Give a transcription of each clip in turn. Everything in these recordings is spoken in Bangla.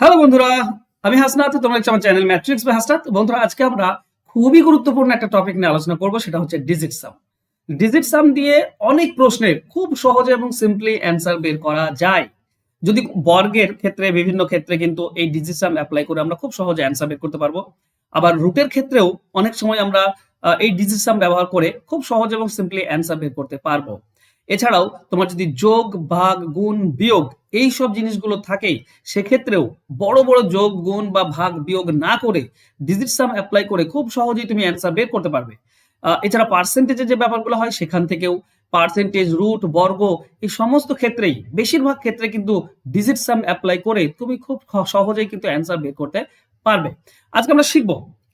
হ্যালো বন্ধুরা। আমি হাসনাত, তোমরা আমার চ্যানেল ম্যাট্রিক্স বা হাসনাত। বন্ধুরা, আজকে আমরা খুবই গুরুত্বপূর্ণ একটা টপিক নিয়ে আলোচনা করব, সেটা হচ্ছে ডিজিট সাম ডিজিট সাম দিয়ে অনেক প্রশ্নের খুব সহজে এবং সিম্পলি অ্যান্সার বের করা যায়। যদি বর্গের ক্ষেত্রে, বিভিন্ন ক্ষেত্রে কিন্তু এই ডিজিট সাম অ্যাপ্লাই করে আমরা খুব সহজে অ্যান্সার বের করতে পারব। আবার রুটের ক্ষেত্রেও অনেক সময় আমরা এই ডিজিট সাম ব্যবহার করে খুব সহজ এবং সিম্পলি অ্যান্সার বের করতে পারব। এছাড়াও তোমার যদি যোগ, ভাগ, গুণ, বিয়োগ এই সব জিনিসগুলো থাকে সেক্ষেত্রেও বড় বড় যোগ, গুণ বা ভাগ, বিয়োগ না করে ডিজিট সাম অ্যাপ্লাই করে খুব সহজেই তুমি অ্যান্সার বের করতে পারবে। এছাড়া পার্সেন্টেজের যে ব্যাপারগুলো হয়, সেখান থেকেও পার্সেন্টেজ রুট বর্গ এই সমস্ত ক্ষেত্রেই, বেশিরভাগ ক্ষেত্রে কিন্তু ডিজিট সাম অ্যাপ্লাই করে তুমি খুব সহজেই কিন্তু অ্যান্সার বের করতে পারবে। আজকে আমরা শিখব,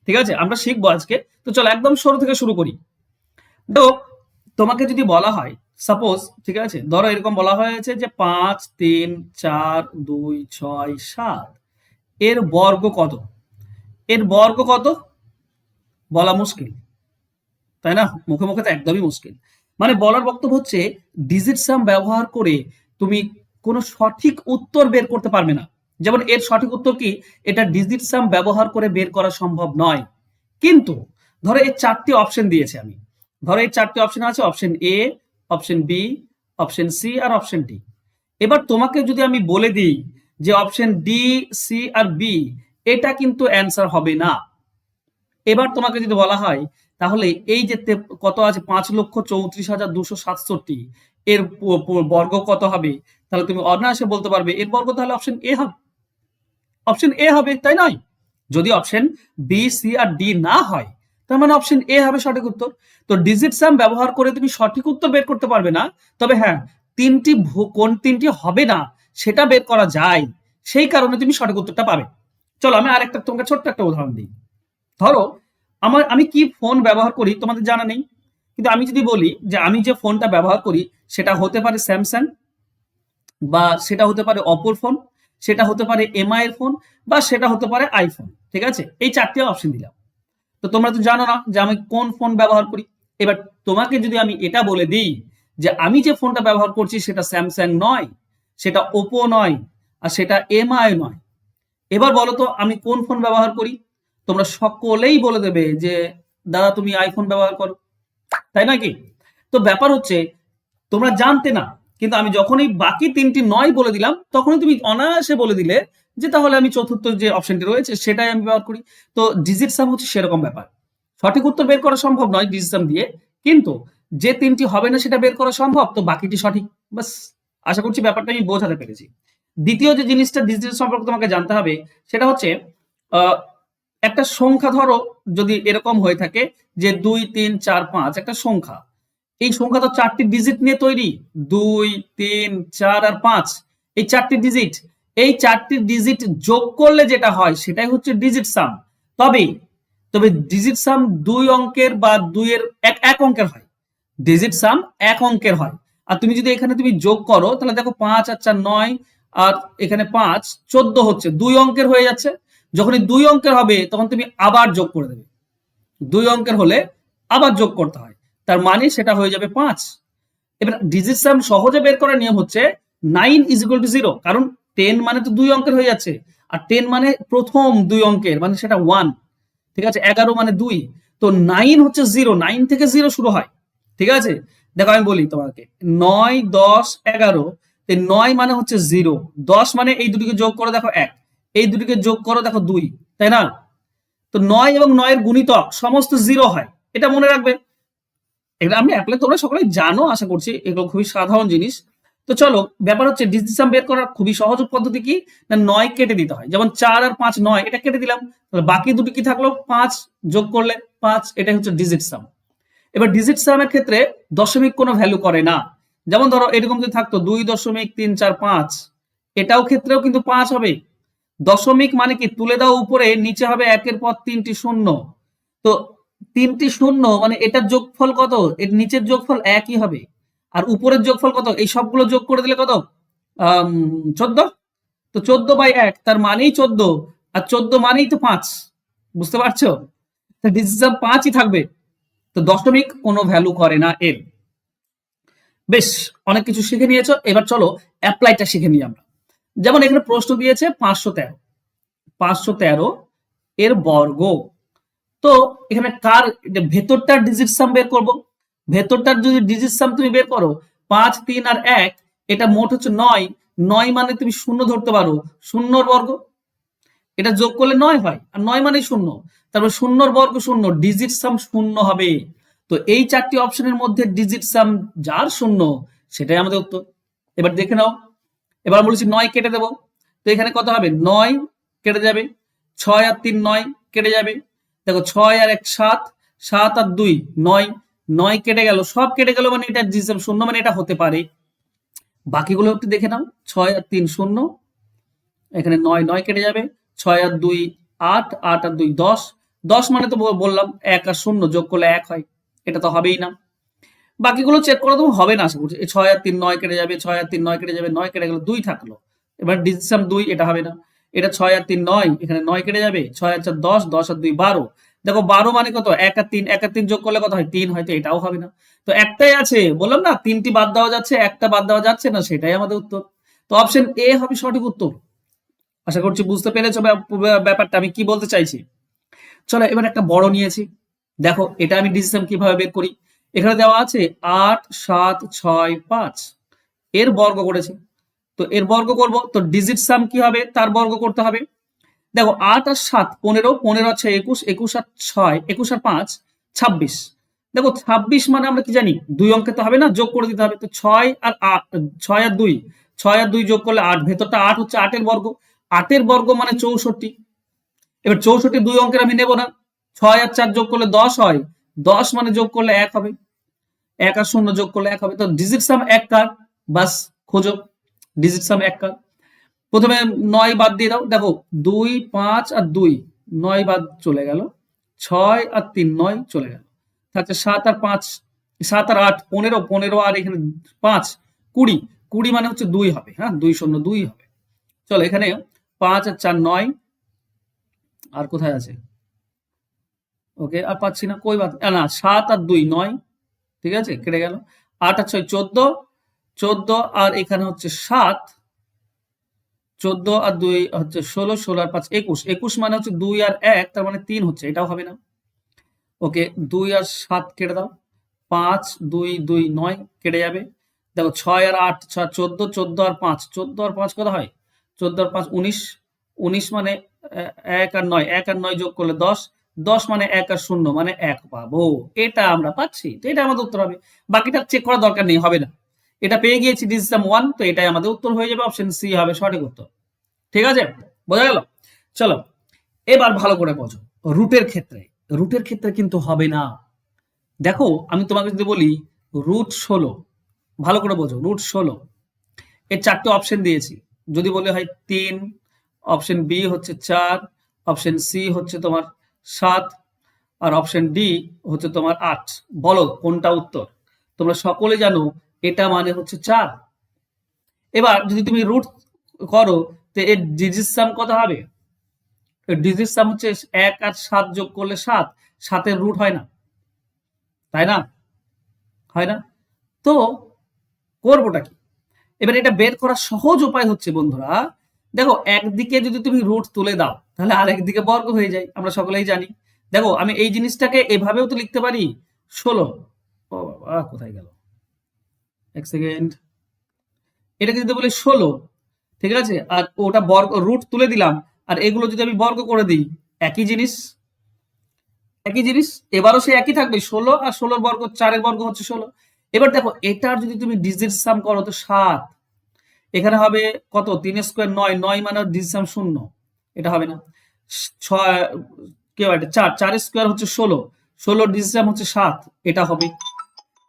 ঠিক আছে? আমরা শিখব আজকে। তো চলো একদম শুরু থেকে শুরু করি। তো তোমাকে যদি বলা হয় সাপোজ ঠিক আছে? ধরো এরকম বলা হয়েছে যে পাঁচ, তিন, চার, দুই, ছয়, সাত। এর বর্গ কত? এর বর্গ কত? বলা মুশকিল। তাই না? মুখে মুখে তো একদমই মুশকিল। মানে বলার বক্তব্য হচ্ছে ডিজিট সাম ব্যবহার করে তুমি কোনো সঠিক উত্তর বের করতে পারবে না। যেমন এর সঠিক উত্তর কি? এটা ডিজিট সাম ব্যবহার করে বের করা সম্ভব নয়। কিন্তু, ধরো এই চারটি অপশন দিয়েছে আমি। ধরো এই চারটি অপশন আছে option a option b, option c R option D. এবার তোমাকে যদি আমি বলে দিই যে অপশন ডি, সি আর বি, এটা কিন্তু অ্যান্সার হবে না। এবার তোমাকে যদি বলা হয়, তাহলে এই যে কত আছে? পাঁচ লক্ষ চৌত্রিশ হাজার দুশো সাতষট্টি। এর বর্গ কত হবে? তাহলে তুমি অনায়াসে বলতে পারবে, এর বর্গ তাহলে অপশন এ হবে। অপশন এ হবে, তাই নয়। যদি অপশন বি, সি আর ডি না হয় তার মানে অপশন এ হবে সঠিক উত্তর। তো ডিজিট সাম ব্যবহার করে তুমি সঠিক উত্তর বের করতে পারবে না। তবে হ্যাঁ তিনটি কোন তিনটি হবে না, সেটা বের করা যায়। সেই কারণে তুমি সঠিক উত্তরটা পাবে। চলো আমি আরেকটা, তোমাকে ছোট্ট একটা উদাহরণ দিই। ধরো, আমার, আমি কি ফোন ব্যবহার করি তোমাদের জানা নেই। কিন্তু আমি যদি বলি যে আমি যে ফোনটা ব্যবহার করি, সেটা হতে পারে স্যামসাং বা সেটা হতে পারে অপর ফোন সেটা হতে পারে এমআই এর ফোন বা সেটা হতে পারে আইফোন ঠিক আছে? এই চারটে অপশন দিলাম। তো তোমরা তো জানো না যে আমি কোন ফোন ব্যবহার করি। এবার তোমাকে যদি আমি এটা বলে দিই যে আমি যে ফোনটা ব্যবহার করছি সেটা স্যামসাং নয়, সেটা ওপো নয়, আর সেটা এমআই নয়। এবার বলো তো, আমি কোন ফোন ব্যবহার করি? তোমরা সকলেই বলে দেবে যে, দাদা, তুমি আইফোন ব্যবহার করো। তাই নাকি তো ব্যাপার হচ্ছে, তোমরা জানতে না, কিন্তু আমি যখনই বাকি তিনটি নয় বলে দিলাম, তখনই তুমি অনায়াসে বলে দিলে যে তাহলে আমি চতুর্থ যে অপশনটি রয়েছে, সেটাই আমি ব্যবহার করি। তো ডিজিট সাম হচ্ছে সেরকম ব্যাপার। সঠিক উত্তর বের করা সম্ভব নয় ডিজিট সাম দিয়ে, কিন্তু যে তিনটি হবে না সেটা বের করা সম্ভব, তো বাকিটি সঠিক। বাস আশা করছি ব্যাপারটা আমি বোঝাতে পেরেছি। দ্বিতীয় যে জিনিসটা ডিজিটাল সম্পর্কে তোমাকে জানতে হবে, সেটা হচ্ছে একটা সংখ্যা ধরো, যদি এরকম হয়ে থাকে যে দুই, তিন, চার, পাঁচ, একটা সংখ্যা। এই সংখ্যা তো চারটি ডিজিট নিয়ে তৈরি। দুই, তিন, চার আর পাঁচ। এই চারটি ডিজিট এই চারটি ডিজিট যোগ করলে যেটা হয়, সেটাই হচ্ছে ডিজিট সাম তবে তবে ডিজিট সাম দুই অঙ্কের বা দুইয়ের এক এক অঙ্কের হয়। ডিজিট সাম এক অঙ্কের হয়। আর তুমি যদি এখানে তুমি যোগ করো, তাহলে দেখো পাঁচ আর চার নয়, আর এখানে পাঁচ, চোদ্দ হচ্ছে। দুই অঙ্কের হয়ে যাচ্ছে। যখনই দুই অঙ্কের হবে, তখন তুমি আবার যোগ করে দেবে। দুই অঙ্কের হলে আবার যোগ করতে হয়। তার মানে সেটা হয়ে যাবে পাঁচ। এবার ডিজিট সাম সহজে বের করার নিয়ম হচ্ছে nine is equal to zero কারণ টেন মানে তো দুই অঙ্কের হয়ে যাচ্ছে। আর টেন মানে প্রথম দুই অঙ্কের মানে সেটা ওয়ান ঠিক আছে? এগারো মানে দুই। তো নাইন হচ্ছে জিরো নাইন থেকে জিরো শুরু হয়। ঠিক আছে? দেখো আমি বলি তোমাকে। নয়, দশ, এগারো। নয় মানে হচ্ছে জিরো দশ মানে এই দুটিকে যোগ করো, দেখো এক। এই দুটিকে যোগ করো, দেখো দুই। তাই না? তো নয় এবং নয়ের গুণিতক সমস্ত জিরো হয়। এটা মনে রাখবে। এটা আমি অ্যাপ্লাই তোমরা সকলে জানো, আশা করছি। এগুলো খুবই সাধারণ জিনিস। তো চলো, ব্যাপার হচ্ছে ডিসিশন বের করার খুবই সহজ পদ্ধতি কি? না নয় কেটে দিতে হয়। যেমন চার আর পাঁচ নয়, এটা কেটে দিলাম। তাহলে বাকি দুটি কি থাকল? পাঁচ যোগ করলে পাঁচ এটা হচ্ছে ডিজিট সাম এবার ডিজিট সামের ক্ষেত্রে দশমিক কোনো ভ্যালু করে না। যেমন ধরো, এরকম যদি থাকতো দুই দশমিক তিন চার পাঁচ, এটাও ক্ষেত্রেও কিন্তু পাঁচ হবে। দশমিক মানে কি? তুলে দাও উপরে, নিচে হবে একের পর তিনটি শূন্য। তো তিনটি শূন্য মানে এটার যোগফল কত? এর নিচের যোগফল একই হবে। আর উপরের যোগফল কত? এই সবগুলো যোগ করে দিলে কত? চোদ্দ। তো চোদ্দ বাই এক, তার মানেই চোদ্দ। আর চোদ্দ মানেই তো পাঁচ। বুঝতে পারছ? ডিসিশন পাঁচই থাকবে। তো দশমিক কোনো ভ্যালু করে না এর। বেশ, অনেক কিছু শিখে নিয়েছো। এবার চলো অ্যাপ্লাইটা শিখে নিই আমরা। যেমন এখানে প্রশ্ন দিয়েছে পাঁচশো তেরো। পাঁচশো তেরো এর বর্গ। তো এখানে কার, ভেতরটার ডিজিট সাম বের করব? ভেতরটার যদি ডিজিট সাম তুমি বের করো, পাঁচ, তিন আর এক, এটা মোট হচ্ছে নয়। নয় মানে তুমি শূন্য ধরতে পারো। শূন্যর বর্গ, এটা যোগ করলে নয় হয়, আর নয় মানে শূন্য। তারপর শূন্যর বর্গ শূন্য ডিজিট সাম শূন্য হবে। তো এই চারটি অপশনের মধ্যে ডিজিট সাম যার শূন্য, সেটাই আমাদের উত্তর। এবার দেখে নাও। এবার বলেছি নয় কেটে দেবো। তো এখানে কত হবে? নয় কেটে যাবে। ছয় আর তিন নয় কেটে যাবে। দেখো, ছয় আর এক সাত সাত আর দুই নয়। নয় কেটে গেল, সব কেটে গেল মানে এটা ডিজিট শূন্য মানে এটা হতে পারে। বাকিগুলো একটু দেখে নাও, ছয় আর তিন শূন্য, এখানে নয় নয় কেটে যাবে, ছয় আর দুই, আট আট আর দুই, দশ দশ মানে তো বললাম এক আর শূন্য, যোগ করলে এক হয়, এটা তো হবেই না। বাকিগুলো চেক করে দেবো হবে না, আশা করছি। ছয় আর তিন নয় কেটে যাবে, ছয় আর তিন নয় কেটে যাবে, নয় কেটে গেল, দুই থাকল। এবার ডিজিটাম দুই, এটা হবে না। এটা ছয় আর তিন নয়, এখানে নয় কেটে যাবে, ছয় আর চার দশ দশ আর দুই বারো দেখো বারো মানে কত? এক আর তিন, এক আর তিন যোগ করলে কত হয়? তিন, হয়তো এটাও হবে না। তো একটাই আছে, বললাম না, তিনটি বাদ দেওয়া যাচ্ছে, একটা বাদ দেওয়া যাচ্ছে না, সেটাই আমাদের উত্তর। তো অপশন এ হবে সঠিক উত্তর। আশা করছি বুঝতে পেরেছ ব্যাপ- ব্যাপারটা, আমি কি বলতে চাইছি? চলো এবার একটা বড় নিয়েছি। দেখো, এটা আমি ডিসিশন কীভাবে বের করি? এখানে দেওয়া আছে আট, সাত, ছয়, পাঁচ। এর বর্গ করেছে। তো এর বর্গ করব, তো ডিজিট সাম কি হবে? তার বর্গ করতে হবে। দেখো আট আর সাত, পনেরো পনেরো আছে একুশ একুশ আর ছয়, একুশ আর পাঁচ, ছাব্বিশ। দেখো ছাব্বিশ মানে আমরা কি জানি? দুই অঙ্কে তো হবে না, যোগ করে দিতে হবে। তো ছয় আর আট, ছয় আর দুই, ছয় আর দুই যোগ করলে আট, ভেতরটা আট হচ্ছে আটের বর্গ। আটের বর্গ মানে চৌষট্টি। এবার চৌষট্টি দুই অঙ্কের আমি নেব না। ছয় আর চার যোগ করলে দশ হয়। দশ মানে যোগ করলে এক হবে। এক আর শূন্য যোগ করলে এক হবে। তো ডিজিট সাম এক কার? বাস, খোঁজো। ডিজিট সাম এক কার। প্রথমে নয় বাদ দিয়ে দাও। দেখো, দুই, পাঁচ আর দুই, নয় বাদ চলে গেল। ছয় আর তিন, নয় চলে গেল। থাকছে সাত আর পাঁচ, সাত আর আট, পনেরো পনেরো আর এখানে পাঁচ, কুড়ি। কুড়ি মানে হচ্ছে দুই হবে হ্যাঁ? দুই শূন্য দুই হবে। চলো, এখানে পাঁচ আর চার, নয়। আর কোথায় আছে? ওকে, আর পাচ্ছি না, কই বাদ? না, সাত আর দুই, নয়। ঠিক আছে, কেটে গেল। আট আর ছয়, চোদ্দ। চোদ্দ আর এখানে হচ্ছে সাত। চোদ্দ আর দুই হচ্ছে ষোলো ষোলো আর পাঁচ, একুশ। একুশ মানে হচ্ছে দুই আর এক, তার মানে তিন হচ্ছে, এটাও হবে না। ওকে, দুই আর সাত কেটে দাও। পাঁচ, দুই দুই, নয় কেটে যাবে। দেখো, ছয় আর আট, ছয়, চোদ্দ চোদ্দ আর পাঁচ। চোদ্দ আর পাঁচ কত হয়? চোদ্দ আর পাঁচ, উনিশ। উনিশ মানে এক আর নয়। এক আর নয় যোগ করলে দশ। দশ মানে এক আর শূন্য মানে এক পাবো। এটা আমরা পাচ্ছি। তো এটা আমাদের উত্তর হবে। বাকিটা চেক করার দরকার নেই, হবে না। এটা পেয়ে গিয়েছি ডিসিশন ওয়ান তো এটাই আমাদের উত্তর হয়ে যাবে অপশন সি হবে সঠিক উত্তর। ঠিক আছে? বোঝা গেল? চলো, এবার ভালো করে বোঝো। রুটের ক্ষেত্রে রুটের ক্ষেত্রে কিন্তু হবে না। দেখো, আমি তোমাকে যদি বলি রুট ষোলো, ভালো করে বোঝো রুট ষোলো। এর চারটে অপশন দিয়েছি। যদি বলে হয় তিন অপশন বি হচ্ছে চার অপশন সি হচ্ছে তোমার সাত, আর অপশন ডি হচ্ছে তোমার আট। বলো, কোনটা উত্তর? তোমরা সকলে জানো এটা মানে হচ্ছে চার। এবার যদি তুমি রুট করো, তো এর ডিজিট সাম কত হবে? ডিজিট সাম হচ্ছে এক আর সাত যোগ করলে সাত, সাতের রুট হয় না। তাই না? হয় না? তো করবোটা কি? এবার এটা বের করার সহজ উপায় হচ্ছে বন্ধুরা, দেখো একদিকে যদি তুমি রুট তুলে দাও, তাহলে আর একদিকে বর্গ হয়ে যায়, আমরা সকলেই জানি। দেখো আমি এই জিনিসটাকে এভাবেও তো লিখতে পারি। ষোলো। ও বাবা, কোথায় গেল? এক সেকেন্ড। এটাকে যদি বলি ষোলো, ঠিক আছে? আর ওটা বর্গ রুট তুলে দিলাম, আর এগুলো যদি আমি বর্গ করে দিই, একই জিনিস একই জিনিস, এবারও সে একই থাকবে, ষোলো আর ষোলোর বর্গ, চারের বর্গ হচ্ছে ষোলো। এবার দেখো, এটার যদি তুমি ডিজিট সাম করো তো সাত, এখানে হবে কত? তিন স্কোয়ার নয় নয় মানে ডিজিট সাম শূন্য, এটা হবে না। ছয় কি হয় এটা চার চার স্কোয়ার হচ্ছে ষোলো ষোলো ডিজিট সাম হচ্ছে সাত, এটা হবে।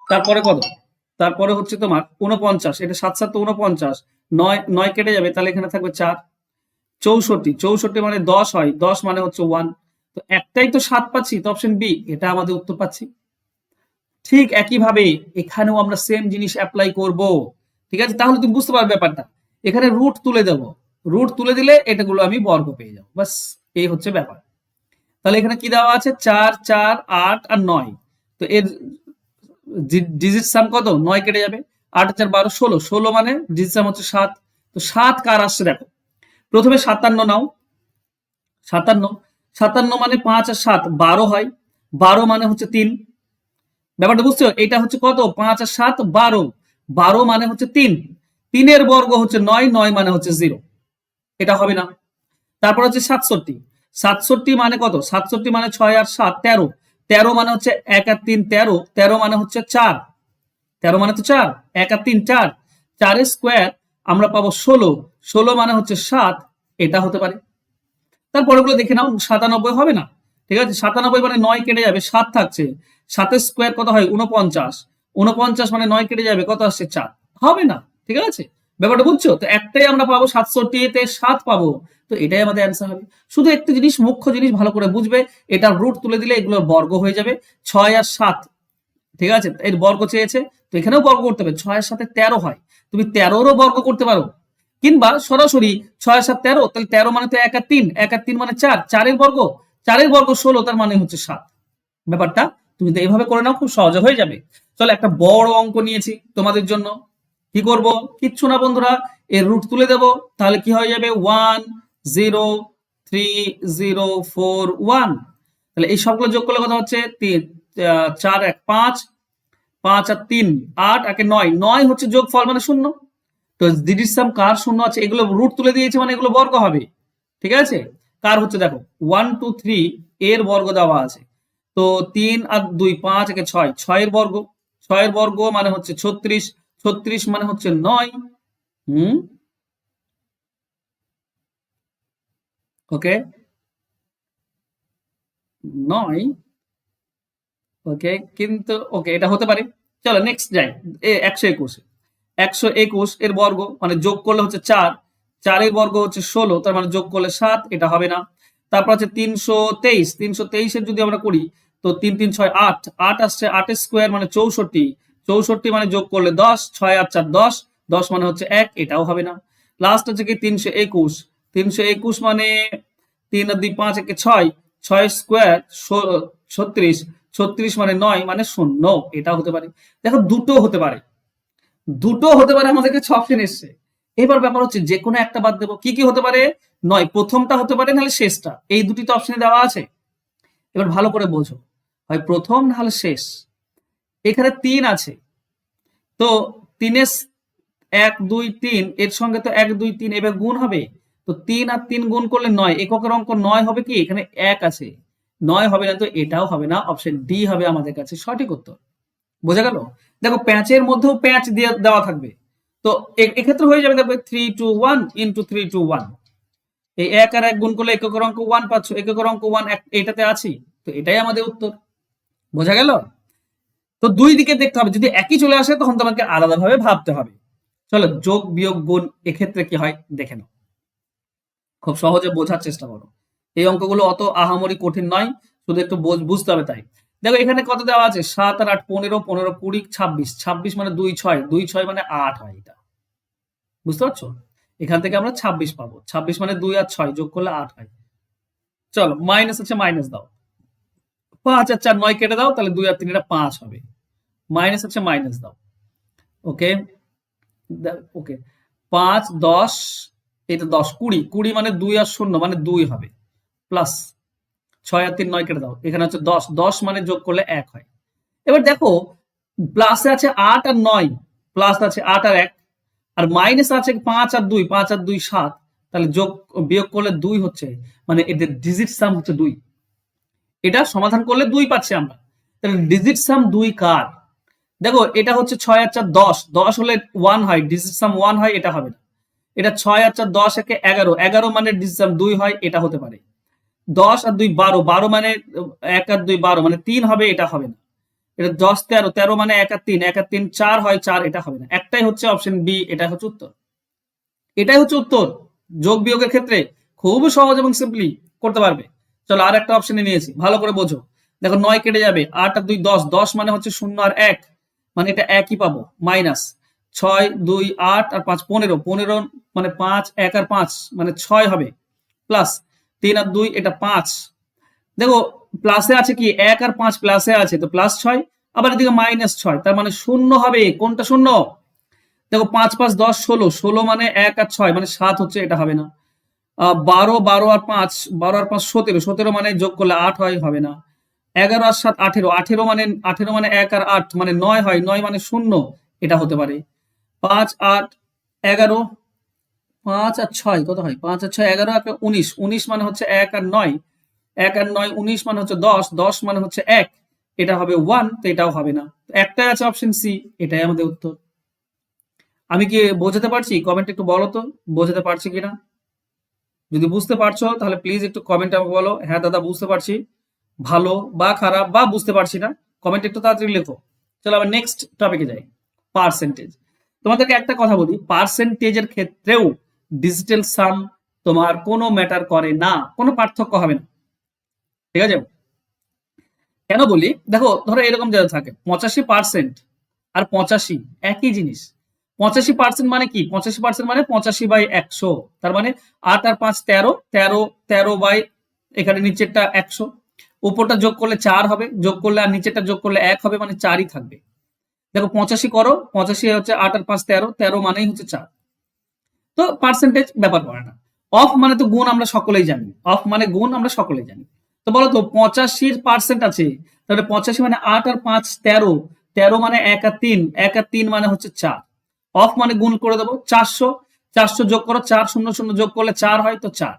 তারপরে কত? তারপরে হচ্ছে তোমার উনপঞ্চাশ এটা সাত সাত উনপঞ্চাশ নয় নয় কেটে যাবে, তাহলে এখানে থাকবে চার। চৌষট্টি চৌষট্টি মানে দশ হয়, দশ মানে হচ্ছে ওয়ান তো একটাই তো সাত পাচ্ছি, তো অপশন বি এটা আমাদের উত্তর পাচ্ছি। ঠিক একইভাবে এখানেও আমরা সেম জিনিস অ্যাপ্লাই করব। ঠিক আছে? তাহলে তুমি বুঝতে পারবে ব্যাপারটা। এখানে রুট তুলে দেব। রুট তুলে দিলে এটাগুলো আমি বর্গ পেয়ে যাব। বাস এই হচ্ছে ব্যাপার। তাহলে এখানে কি দেওয়া আছে? চার চার, আট আর নয়। তো এর ডিজিট সাম কত? নয় কেটে যাবে। আট হাজার বারো ষোলো। ষোলো মানে ডিজিট সাম হচ্ছে সাত। তো সাত কার আসছে দেখো। প্রথমে সাতান্ন নাও। সাতান্ন। সাতান্ন মানে পাঁচ আর সাত, বারো হয়। বারো মানে হচ্ছে তিন। ব্যাপারটা বুঝছ? এটা হচ্ছে কত? পাঁচ আর সাত, বারো। বারো মানে হচ্ছে তিন। তিনের বর্গ হচ্ছে নয় নয় মানে হচ্ছে জিরো। এটা হবে না। তারপর হচ্ছে সাতষট্টি। সাতষট্টি মানে কত? সাতষট্টি মানে ছয় আর সাত, তেরো। তেরো মানে হচ্ছে এক আর তিন তেরো তেরো মানে হচ্ছে চার। তেরো মানে তো চার, এক আর তিন চার। চারের স্কোয়ার আমরা পাবো ষোলো। ষোলো মানে হচ্ছে সাত, এটা হতে পারে। তারপরে গুলো দেখে নাও, সাতানব্বই হবে না। ঠিক আছে? সাতানব্বই মানে নয় কেটে যাবে, সাত থাকছে। সাতের স্কোয়ার কত হয়? উনপঞ্চাশ উনপঞ্চাশ মানে নয় কেটে যাবে, কত আসছে? চার। হবে না। ঠিক আছে? ব্যাপারটা বুঝছ? তো একটাই আমরা পাবো, সাতষট্টিতে সাত পাবো। তো এটাই আমাদের অ্যান্সার হবে। শুধু একটি জিনিস, মুখ্য জিনিস ভালো করে বুঝবে, এটার রুট তুলে দিলে এগুলোর বর্গ হয়ে যাবে ছয় আর সাত। ঠিক আছে? এর বর্গ চেয়েছে, তো এখানেও বর্গ করতে হবে। ছয়ের সাথে তেরো হয়। তুমি তেরোরও বর্গ করতে পারো। কিংবা সরাসরি ছয় সাত তেরো, তাহলে তেরো মানে তো এক আর তিন। এক আর তিন মানে চার। চারের বর্গ? চারের বর্গ ষোলো, তার মানে হচ্ছে সাত। ব্যাপারটা তুমি তো এইভাবে করে নাও, খুব সহজে হয়ে যাবে। চলো একটা বড় অঙ্ক নিয়েছি তোমাদের জন্য। কি করব? কিচ্ছু না বন্ধুরা, এর রুট তুলে দেব। তাহলে কি হয়ে যাবে? One zero three zero four one তাহলে এই সবগুলো যোগ করলে কথা হচ্ছে? তিন চার, এক, পাঁচ। পাঁচ আর তিন, আট, একে নয়। নয় হচ্ছে যোগ ফল মানে শূন্য। তো ডিজিট সাম কার শূন্য আছে? এগুলো রুট তুলে দিয়েছে মানে এগুলো বর্গ হবে। ঠিক আছে? কার হচ্ছে দেখো? ওয়ান টু থ্রি এর বর্গ দেওয়া আছে। তো তিন আর দুই, পাঁচ, একে ছয়। ছয়ের বর্গ। ছয়ের বর্গ মানে হচ্ছে ছত্রিশ। ছত্রিশ মানে হচ্ছে নয়। হুম? ওকে? নয়। ওকে? কিন্তু, ওকে, এটা হতে পারে। চলো নেক্সট যাই। একশো একুশ। একশো একুশ এর বর্গ মানে যোগ করলে হচ্ছে চার। চারের বর্গ হচ্ছে ষোলো, তার মানে যোগ করলে সাত, এটা হবে না। তারপর হচ্ছে তিনশো তেইশ। তিনশো তেইশের যদি আমরা করি, তো তিন তিন, ছয়, আট। আট আসছে আটের স্কোয়ার মানে চৌষট্টি। চৌষট্টি মানে যোগ করলে দশ, ছয় আট চার দশ দশ মানে হচ্ছে এক, এটাও হবে না। লাস্ট হচ্ছে কি তিনশো একুশ। তিনশো একুশ মানে তিন আর দুই পাঁচ একে ছয় ছয় স্কোয়ার ছত্রিশ ছত্রিশ মানে নয় মানে শূন্য এটা হতে পারে। দেখো, দুটো হতে পারে। দুটো হতে পারে আমাদেরকে কাছে অপশন এসছে। এবার ব্যাপার হচ্ছে যে কোনো একটা বাদ দেবো। কি কি হতে পারে? নয়, প্রথমটা হতে পারে, নাহলে শেষটা। এই দুটি তো অপশনে দেওয়া আছে। এবার ভালো করে বোঝো। হয় প্রথম, নাহলে শেষ। এখানে তিন আছে। তো তিনের এক, দুই, তিন, এর সঙ্গে তো এক, দুই, তিন এবার গুণ হবে। তো তিন আর তিন গুণ করলে নয়, এককের অঙ্ক নয় হবে কি? এখানে এক আছে। নয় হবে না তো এটাও হবে না অপশন ডি হবে আমাদের কাছে সঠিক উত্তর। বোঝা গেল? দেখো প্যাঁচের মধ্যেও প্যাঁচ দিয়ে দেওয়া থাকবে। তো এক্ষেত্রে হয়ে যাবে দেখবে three two one into three two one এই এক আর এক গুণ করলে এককের অঙ্ক ওয়ান পাচ্ছ, এককের অঙ্ক ওয়ান এটাতে আছি। তো এটাই আমাদের উত্তর। বোঝা গেল? তো দুই দিকে দেখতে হবে, যদি একই চলে আসে তখন তোমাকে আলাদাভাবে ভাবতে হবে। চলো, যোগ, বিয়োগ, গুণ, এক্ষেত্রে কি হয় দেখে নাও। খুব সহজে বোঝার চেষ্টা করো। এই অঙ্কগুলো অত আহামরি কঠিন নয়, শুধু একটু বুঝতে হবে তাই। দেখো, এখানে কত দেওয়া আছে? সাত আর আট, পনেরো পনেরো, কুড়ি, ছাব্বিশ। ছাব্বিশ মানে দুই, ছয়। দুই, ছয় মানে আট হয় এটা। বুঝতে পারছ? এখান থেকে আমরা ছাব্বিশ পাবো। ছাব্বিশ মানে দুই আর ছয়, যোগ করলে আট হয়। চলো মাইনাস আছে মাইনাস দাও। পাঁচ আর চার নয় কেটে দাও, তাহলে দুই আর তিন, এটা পাঁচ হবে। মাইনাস আছে মাইনাস দাও। ওকে ওকে পাঁচ, দশ এটা দশ, কুড়ি। কুড়ি মানে দুই আর শূন্য মানে দুই হবে। প্লাস ছয় আর তিন নয় কেটে দাও। এখানে হচ্ছে দশ। দশ মানে যোগ করলে এক হয়। এবার দেখো প্লাসে আছে আট আর নয়। প্লাস আছে আট আর এক। আর মাইনাস আছে পাঁচ আর দুই। পাঁচ আর দুই সাত। তাহলে যোগ, বিয়োগ করলে দুই হচ্ছে মানে এদের ডিজিট সাম হচ্ছে দুই। এটা সমাধান করলে দুই পাচ্ছি আমরা। তাহলে ডিজিট সাম দুই কার? দেখো, এটা হচ্ছে ছয় আর চার দশ। দশ হলে ওয়ান হয় ডিজিট সাম ওয়ান হয়, এটা হবে না। এটা ছয় আর চার দশ, একে এগারো। এগারো মানে ডিজিট সাম দুই হয়, এটা হতে পারে। দশ আর দুই বারো। বারো মানে এক আর দুই বারো মানে তিন হবে, এটা হবে না। এটা দশ, তেরো। তেরো মানে এক আর তিন। এক আর তিন চার হয়, চার, এটা হবে না। একটাই হচ্ছে অপশন বি এটা হচ্ছে উত্তর। এটাই হচ্ছে উত্তর। যোগ বিয়োগের ক্ষেত্রে খুব সহজ এবং সিম্পলি করতে পারবে। চলো আর একটা অপশনে নিয়েছি। ভালো করে বোঝো। দেখো, নয় কেটে যাবে। আট আর দুই দশ। দশ মানে হচ্ছে শূন্য আর এক। মানে এটা একই পাবো মাইনাস ছয়, দুই, আট আর পাঁচ, পনেরো পনেরো মানে পাঁচ, এক আর পাঁচ মানে ছয় হবে প্লাস তিন আর দুই এটা পাঁচ। দেখো প্লাসে আছে কি, এক আর পাঁচ প্লাসে আছে, তো প্লাস ছয়, আবার এদিকে মাইনাস ছয়, তার মানে শূন্য হবে, কোনটা শূন্য? দেখো, পাঁচ পাঁচ, দশ, ষোলো ষোলো মানে এক আর ছয় মানে সাত হচ্ছে, এটা হবে না। বারো বারো আর পাঁচ, বারো আর পাঁচ, সতেরো সতেরো মানে যোগ করলে আট হয়, হবে না। এগারো আর সাত আঠেরো। আঠেরো মানে আঠেরো মানে এক আর আট মানে নয় হয়, নয় মানে শূন্য, এটা হতে পারে। পাঁচ, আট, এগারো, পাঁচ আর ছয়, কত হয়? পাঁচ আর ছয়, এগারো একটা উনিশ। উনিশ মানে হচ্ছে এক আর নয়। এক আর নয়, উনিশ মানে হচ্ছে দশ। দশ মানে হচ্ছে এক। এটা হবে ওয়ান তো এটাও হবে না। একটাই আছে অপশন সি এটাই আমাদের উত্তর। আমি কি বোঝাতে পারছি? কমেন্ট একটু বলো তো, বোঝাতে পারছি কিনা? যদি বুঝতে পারছ, তাহলে প্লিজ একটু কমেন্ট আমাকে বলো। হ্যাঁ দাদা, বুঝতে পারছি। ভালো বা খারাপ বা বুঝতে পারছি না কমেন্ট একটু তাড়াতাড়ি লেখো। চলো আবার নেক্সট টপিকে যাই পার্সেন্টেজ তোমাদেরকে একটা কথা বলি পার্সেন্টেজের ক্ষেত্রেও ডিজিটাল সাম তোমার কোনো ম্যাটার করে না, কোনো পার্থক্য হবে না। ঠিক আছে? কেন বলি? দেখো, ধরো এরকম যেটা থাকে, পঁচাশি পার্সেন্ট আর পঁচাশি, একই জিনিস। পঁচাশি পার্সেন্ট মানে কি? পঁচাশি পার্সেন্ট মানে পঁচাশি বাই একশো, তার মানে আট আর পাঁচ তেরো তেরো তেরো বাই এখানে নিচেরটা একশো। উপরটা যোগ করলে চার হবে, যোগ করলে আর নিচেরটা যোগ করলে এক হবে মানে চারই থাকবে। দেখো পঁচাশি করো, পঁচাশি হচ্ছে আট আর পাঁচ তেরো তেরো মানেই হচ্ছে চার। তো পার্সেন্টেজ ব্যাপার করে না। অফ মানে তো গুণ আমরা সকলেই জানি। অফ মানে গুণ আমরা সকলেই জানি। তো বলো তো, পঁচাশির পার্সেন্ট আছে, তাহলে পঁচাশি মানে আট আর পাঁচ তেরো তেরো মানে এক আর তিন, এক আর তিন মানে হচ্ছে চার। অফ মানে গুণ করে দেবো, চারশো চারশো যোগ করো, চার শূন্য শূন্য যোগ করলে চার হয় তো চার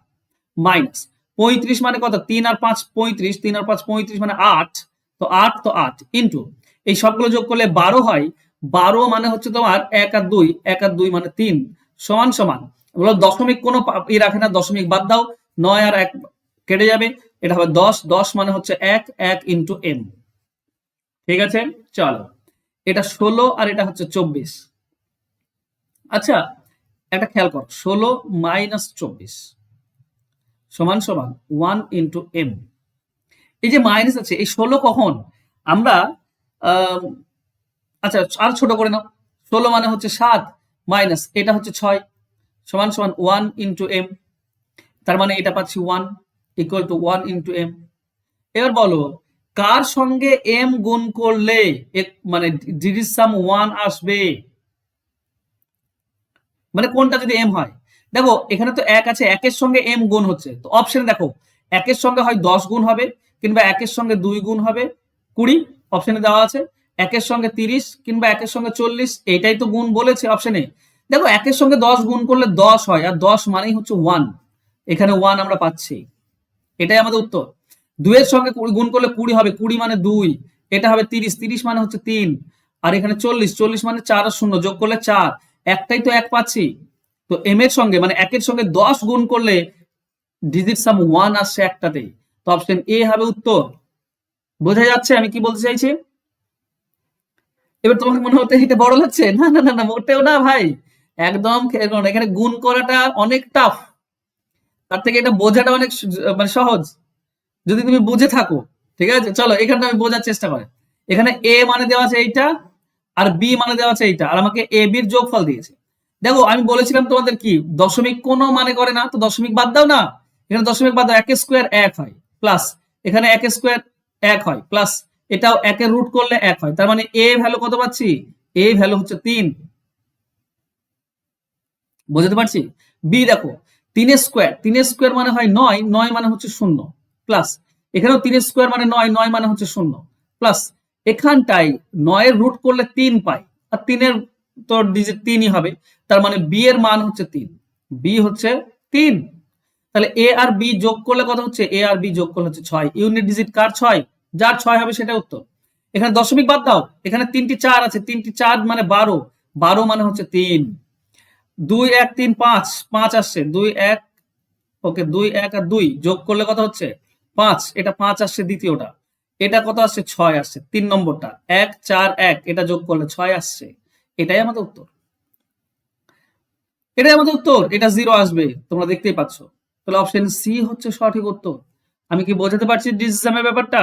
মাইনাস পঁয়ত্রিশ মানে কত? তিন আর পাঁচ পঁয়ত্রিশ, তিন আর পাঁচ পঁয়ত্রিশ মানে আট, তো আট তো আট, ইন্টু। এই সবগুলো যোগ করলে বারো হয়। বারো মানে হচ্ছে তোমার এক আর দুই, এক আর দুই মানে তিন, সমান সমান। বলো, দশমিক কোনো ই রাখে না, দশমিক বাদ দাও, নয় আর এক কেটে যাবে, এটা হবে দশ দশ মানে হচ্ছে এক এক ইন্টু এম ঠিক আছে? চলো, এটা ষোলো আর এটা হচ্ছে চব্বিশ। আচ্ছা একটা খেয়াল কর, ষোলো মাইনাস চব্বিশ। সমান সমান ওয়ান ইন্টু এম এই যে মাইনাস আছে এই ষোলো কখন? আমরা আম, আচ্ছা আর ছোট করে নাও। ষোলো মানে হচ্ছে সাত মাইনাস এটা হচ্ছে ছয়। সমান সমান ওয়ান ইন্টু এম তার মানে এটা পাচ্ছি one equal to one into m এবার বলো কার সঙ্গে এম গুণ করলে মানে ডিজিট সাম ওয়ান আসবে? মানে কোনটা যদি এম হয়? দেখো, এখানে তো এক আছে, একের সঙ্গে এম গুণ হচ্ছে। তো অপশন দেখো, একের সঙ্গে হয় দশ গুণ হবে, কিংবা একের সঙ্গে দুই গুণ হবে, কুড়ি অপশনে দেওয়া আছে। একের সঙ্গে তিরিশ, কিংবা একের সঙ্গে চল্লিশ, এটাই তো গুণ বলেছে অপশনে দেখো, একের সঙ্গে দশ গুণ করলে দশ হয়, আর দশ মানেই হচ্ছে ওয়ান এখানে ওয়ান আমরা পাচ্ছি। এটাই আমাদের উত্তর। দুইয়ের সঙ্গে গুণ করলে কুড়ি হবে, কুড়ি মানে দুই, এটা হবে তিরিশ তিরিশ মানে হচ্ছে তিন, আর এখানে চল্লিশ চল্লিশ মানে চার আর শূন্য, যোগ করলে চার। একটাই তো এক পাচ্ছি। তো এম এর সঙ্গে মানে একের সঙ্গে দশ গুণ করলে ডিজিট সাম ওয়ান আসছে একটাতেই। তো অপশন এ হবে উত্তর। বোঝা যাচ্ছে আমি কি বলতে চাইছি? এবার তোমাকে মনে হতে এটা বড় লাগছে? না না না না, মোটেও না ভাই। একদম। এখানে গুণ করাটা অনেক টাফ তার থেকে এটা বোঝাটা অনেক মানে সহজ। যদি তুমি বুঝে থাকো, ঠিক আছে? চলো, এখানটা আমি বোঝার চেষ্টা করি। এখানে এ মানে দেওয়া আছে এইটা, আর বি মানে দেওয়া আছে এইটা। আর আমাকে এ বির যোগফল দিয়েছে। দেখো, আমি বলেছিলাম তোমাদের কি? দশমিক কোনো মানে করে না, তো দশমিক বাদ দাও না। এখানে দশমিক বাদ দাও, এক স্কোয়ার এক হয় প্লাস এখানে এক স্কোয়ার এক হয় প্লাস এটাও একের রুট করলে এক হয়, তার মানে এ ভ্যালু কত পাচ্ছি? এ ভ্যালু হচ্ছে তিন। বুঝতে পারছি? বি দেখো তিনের স্কোয়ার তিনের স্কোয়ার মানে হয় নয় নয় মানে হচ্ছে শূন্য প্লাস এখানেও তিনের স্কোয়ার মানে নয় নয় মানে হচ্ছে শূন্য প্লাস এখানটাই নয়ের রুট করলে তিন পাই, আর তিনের তো ডিজিট তিনই হবে, তার মানে বি এর মান হচ্ছে তিন। বি হচ্ছে তিন। তাহলে এ আর বি যোগ করলে কত হচ্ছে? এ আর বি যোগ করলে হচ্ছে ছয়। ইউনিট ডিজিট কার ছয়? যার ছয় হবে সেটা উত্তর। এখানে দশমিক বাদ দাও। এখানে তিনটি চার আছে। তিনটি চার মানে বারো। বারো মানে হচ্ছে তিন। দুই এক তিন পাঁচ। পাঁচ আসছে। দুই এক, ওকে, দুই এক আর দুই যোগ করলে কত হচ্ছে? পাঁচ। এটা পাঁচ আসছে দ্বিতীয়টা। এটা কত আসছে? ছয় আসছে। তিন নম্বরটা। এক, চার, এক। এটা যোগ করলে ছয় আসছে। এটাই আমাদের উত্তর। এটাই আমাদের উত্তর, এটা জিরো আসবে, তোমরা দেখতেই পাচ্ছ। তাহলে অপশন সি হচ্ছে সঠিক উত্তর। আমি কি বোঝাতে পারছি ডিসিশনের ব্যাপারটা?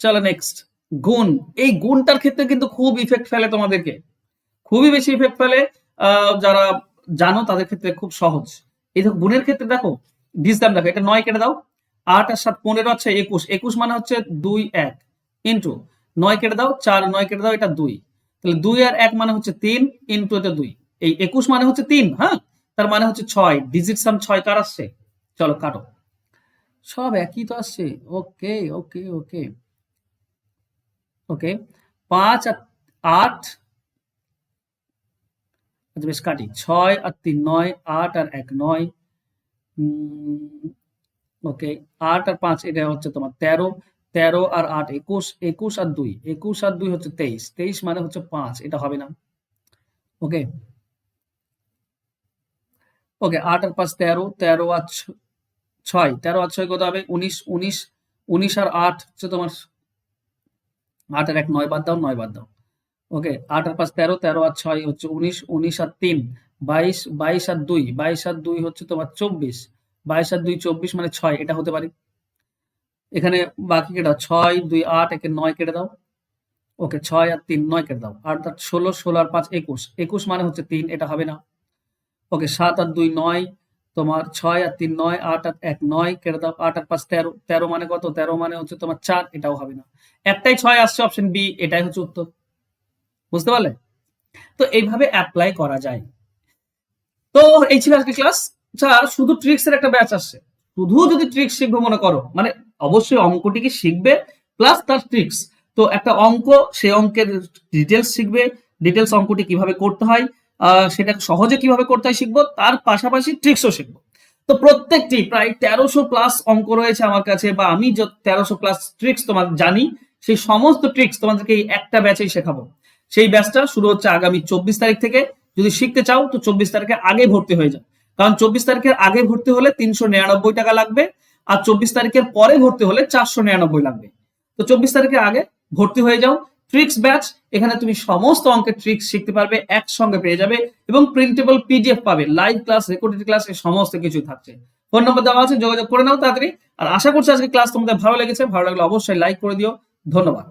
চলো নেক্সট গুণ। এই গুণটার ক্ষেত্রে কিন্তু খুব ইফেক্ট ফেলে তোমাদেরকে। খুবই বেশি ইফেক্ট ফেলে যারা জানো তাদের ক্ষেত্রে খুব সহজ। এই দেখো, গুণের ক্ষেত্রে দেখো ডিসদাম দেখো, এটা নয় কেটে দাও। আট আর সাত পনেরো আছে একুশ। একুশ মানে হচ্ছে দুই এক। ইন্টু নয় কেটে দাও, চার নয় কেটে দাও, এটা দুই। তাহলে দুই আর এক মানে হচ্ছে তিন ইন্টু এটা দুই। এই একুশ মানে হচ্ছে তিন হ্যাঁ? তার মানে হচ্ছে ছয়। ডিজিট সাম ছয় কার আসছে? চলো কাটো। সব একই তো আসছে। ওকে ওকে ওকে। ওকে। পাঁচ আর আট। আচ্ছা বেশ কাটি। ছয় আর তিন, নয়। আট আর এক, নয়। ওকে। আট আর পাঁচ, এটা হচ্ছে তোমার তেরো। তেরো আর আট, একুশ একুশ আর দুই, একুশ আর দুই হচ্ছে তেইশ তেইশ মানে হচ্ছে পাঁচ, এটা হবে না। ওকে ওকে আট আর পাঁচ তেরো তেরো আর ছয়, তেরো আর ছয় কত হবে? উনিশ উনিশ উনিশ আর আট হচ্ছে তোমার আট আর এক, নয় বাদ দাও, নয় বাদ দাও। ওকে আট আর পাঁচ তেরো তেরো আর ছয় হচ্ছে উনিশ উনিশ আর তিন, বাইশ বাইশ আর দুই, বাইশ আর দুই হচ্ছে তোমার চব্বিশ, বাইশ আর দুই, চব্বিশ মানে ছয়, এটা হতে পারে। এখানে বাকি কেটে দাও, ছয়, দুই, আট, একে নয় কেটে দাও। ওকে, ছয় আর তিন, নয় কেটে দাও। আট আর ষোলো ষোলো আর পাঁচ, একুশ। একুশ মানে হচ্ছে তিন, এটা হবে না। ওকে, সাত আর দুই, নয়, তোমার ছয় আর তিন, নয়, আট আর এক, নয় কেটে দাও। আট আর পাঁচ, তেরো। তেরো মানে কত? তেরো মানে হচ্ছে তোমার চার, এটাও হবে না। একটাই ছয় আসছে অপশন বি এটাই হচ্ছে উত্তর। বুঝতে পারলে? তো এইভাবে অ্যাপ্লাই করা যায়। তো এই ছিল আজকে ক্লাস আচ্ছা শুধু ট্রিক্সের একটা ব্যাচ আসছে। শুধু যদি ট্রিক্স শিখবে মনে করো মানে অবশ্যই অঙ্কটিকে শিখবে প্লাস তার ট্রিক্স তো একটা অঙ্ক, সেই অঙ্কের ডিটেলস শিখবে ডিটেলস অঙ্কটি কীভাবে করতে হয় সেটা সহজে কীভাবে করতে হয় শিখব, তার পাশাপাশি ট্রিক্সও শিখব। তো প্রত্যেকটি, প্রায় তেরোশো প্লাস অঙ্ক রয়েছে আমার কাছে, বা আমি তেরোশো প্লাস ট্রিক্স তোমার জানি, সেই সমস্ত ট্রিক্স তোমাদেরকে এই একটা ব্যাচেই শেখাবো। সেই ব্যাচটা শুরু হচ্ছে আগামী চব্বিশ তারিখ থেকে। যদি শিখতে চাও, তো চব্বিশ তারিখে আগে ভর্তি হয়ে যাও। কারণ চব্বিশ তারিখের আগে ভর্তি হলে তিনশো নিরানব্বই টাকা লাগবে। আর চব্বিশ তারিখের পরে ভর্তি হলে চারশো নিরানব্বই লাগবে। তো চব্বিশ তারিখের আগে ভর্তি হয়ে যাও। ট্রিক্স ব্যাচ এখানে তুমি সমস্ত অঙ্কের ট্রিক্স শিখতে পারবে, একসঙ্গে পেয়ে যাবে এবং প্রিন্টেবল পিডিএফ পাবে। লাইভ ক্লাস রেকর্ডেড ক্লাস এই সমস্ত কিছু থাকছে। ফোন নম্বর দেওয়া আছে, যোগাযোগ করে নাও তাড়াতাড়ি। আর আশা করছি আজকে ক্লাস তোমাদের ভালো লেগেছে। ভালো লাগলে অবশ্যই লাইক করে দিও। ধন্যবাদ।